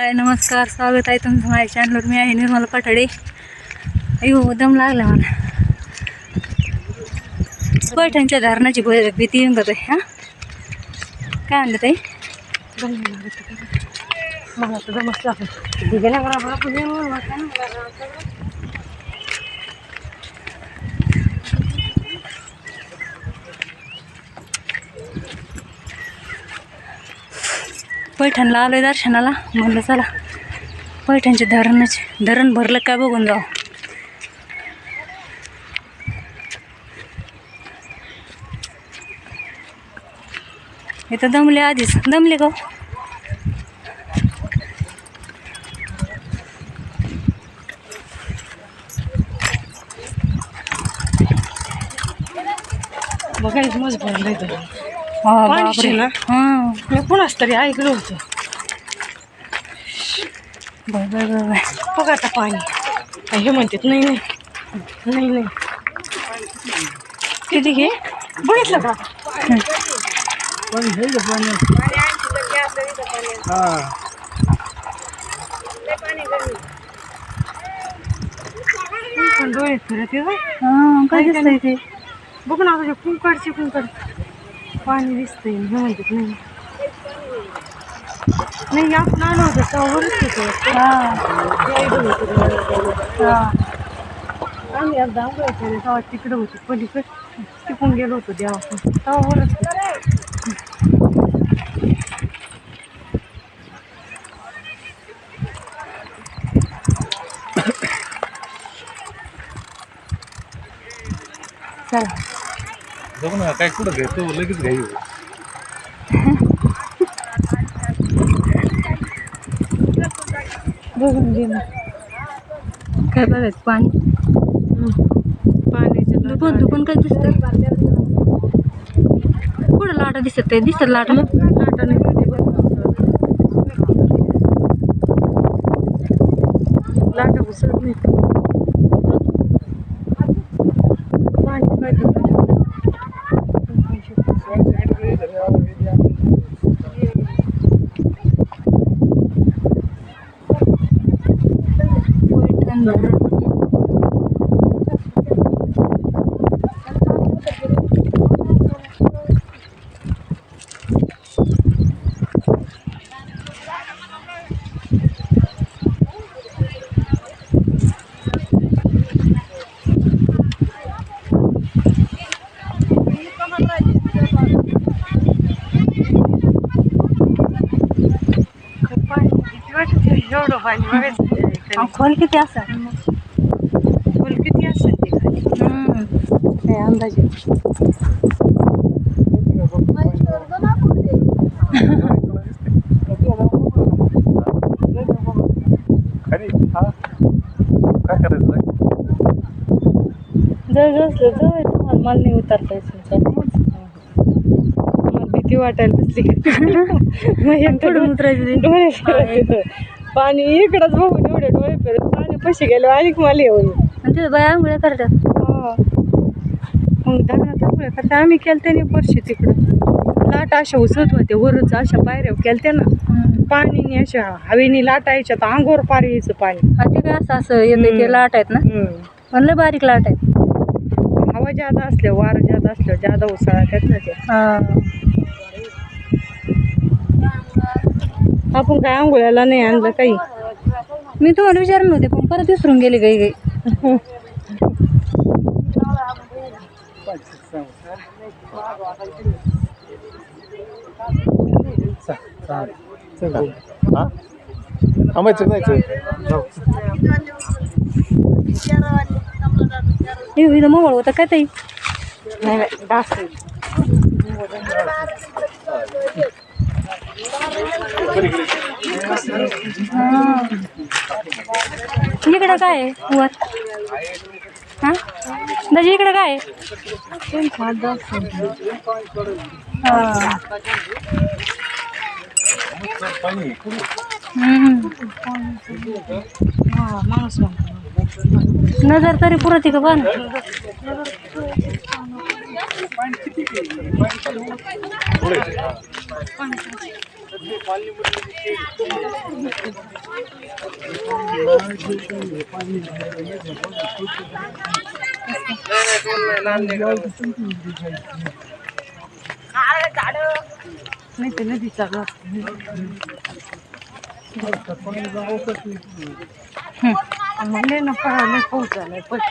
हाय नमस्कार स्वागत आहे तुमचं माझ्या चॅनलवर मी आहे निर्मला पठाडे. अयो दम लागला मला. पैठणच्या धारणाची भीती येऊन जाते हां? काय म्हणलं ताई? मला तर जमत लागलं. पैठणला आलोय दर्शनाला. म्हणलं चला पैठणचे धरणाचे धरण भरलं काय बघून जाऊ. इथं दमले आधीच. दमले का हो? बघायला मज भरलंय तर हा, बापरे. ना? हां. मी कुणाच तरी ऐकलं होतं. बर बर बर बर बघ आता पाणी. हे म्हणतात नाही नाही. नाही नाही. किती घे? बघितलं का? पण डोळे फिरत. हां काय दिसतंय ते? बघ ना तुझ्या कुंकडचे कुंकड पाणी दिसतंय हे म्हणतात नाही. नाही आपण आलो होतो त्यावरच होतो आम्ही एकदा आंघोळ केली तेव्हा तिकडे होतो पलीकडे टिकून गेलो होतो देवा तेव्हा वरच चला जाऊ ना काय कुठं घेतो लगेच घाई बघून घे काय बघायचं पाणी पाण्याचं दुकान दुकान काय दिसतंय? कुठं लाटा दिसत आहे दिसत लाटा मग लाटाने लाटा घुसत नाही पाणी काय पैठण धरण. पाणी किती वाटतं एवढं पाणी बघायचं खोल किती असं? फुल किती असतं ते खाली? काय अंदाजे. खाली हा काय करायचं जवळ जवळ असलं जवळ तुम्हाला. मला नाही उतरता येत भीती वाटायला बसली. मग उतरायचं. डोळे. पाणी इकडंच बघून एवढे डोळे फिरत पाणी पशी गेले आणि मला येऊन. आणि तिथं बाया आंघोळ्या करतात. मग धरणात आंघोळ करता आम्ही केलते नाही परशी तिकडं. लाट अशा उसत होते वरच अशा पायऱ्या केलते ना. पाणीने अशा हवेने लाटायच्या तर अंगोर पार यायचं पाणी. आणि ते काय असं असं येते ते लाट आहेत ना. पण लय बारीक लाट आहेत. हवा जादा असल्या वारं जादा असल्या जादा उसळा त्यात ना ते आपण काय आंघोळ्याला नाही आणलं काही. मी तुम्हाला विचारलं नव्हते पण परत विसरून गेले गाई गाई. चल हा थांबायचं नाही जाऊ हे इथं मोबाईल होता काय ताई? नाही. इकडं काय आहे? वर. हां? दाजी इकडं काय आहे? हां. नजर तरी पुरत का पण नाही ते नदीचा घाट. म्हणले ना पळाले पाऊस पाऊस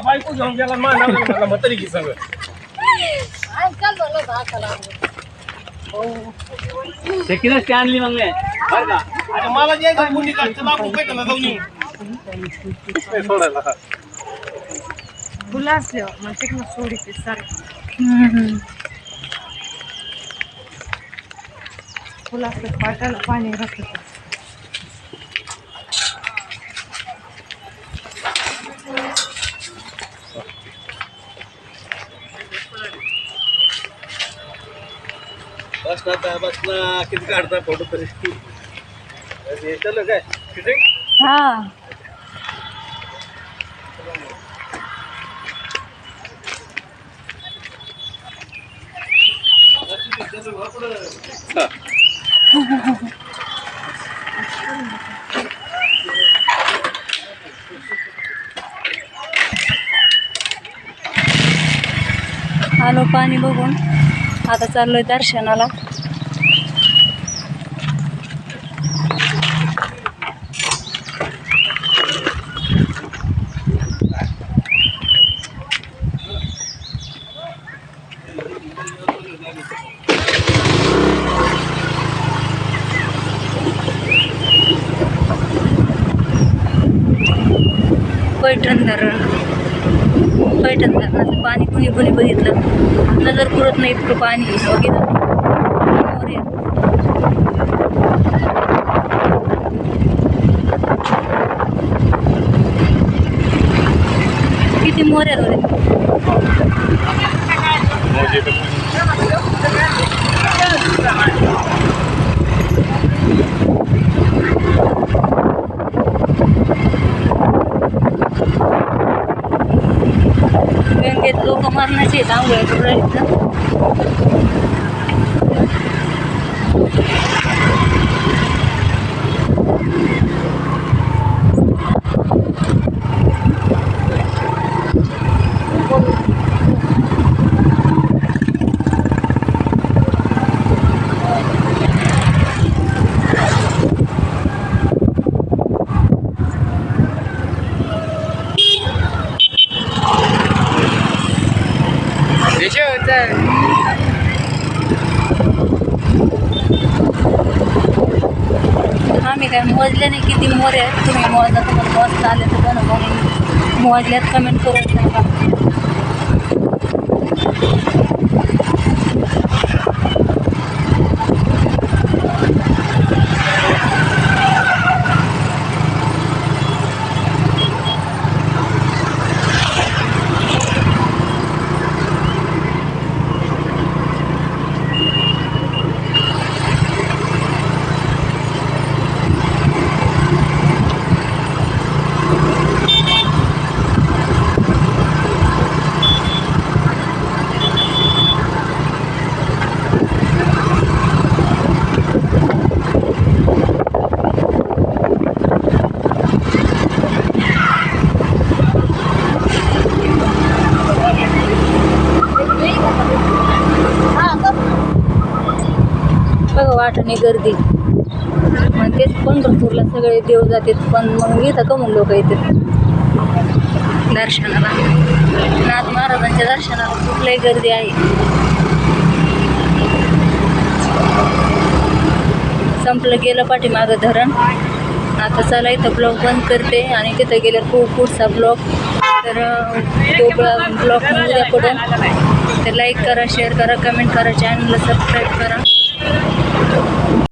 बायको घेऊन गेला मला म्हातारी की सगळं आणली मग बरं का आणि मला जे मुली काढतं बापू काय त्याला जाऊन सोडायला. फुलं असल्यावर मग तिकडं सोडीचे सारखं. फुलं असलं पाटाला पाणी राहतं. बस ना बस ना किती काढता फोटो तरी. हे चल काय हा. आलो पाणी बघून. आता चाललोय दर्शनाला. पैठण धरण पैठण धरणाचं पाणी कुणी कुणी बघितलं. नजर पुरत नाही इतकं पाणी. वगैरे. बघितलं किती मोऱ्या आहेत बरे. गंगेत लोक मरणाचे आहेत आंघोळ्या करून आम्ही काय मोजले नाही किती मोरे आहेत. तुम्ही मोजा तुम्हाला मस्त आले तर बनवा मोजल्यात कमेंट करू सांगा. बघा गर्दी. मग तेच पंढरपूरला सगळे देव जातात पण मग इथं कमून लोक येतात. दर्शनाला. नाथ महाराजांच्या दर्शनाला खूप लय गर्दी आहे. संपलं गेलं पाठीमागं धरण. आता चला इथं ब्लॉग बंद करते आणि तिथं गेल्यावर खूप पुढचा ब्लॉग तर तो ब्लॉग उद्या पडून. तर लाईक करा शेअर करा कमेंट करा चॅनलला सबस्क्राईब करा.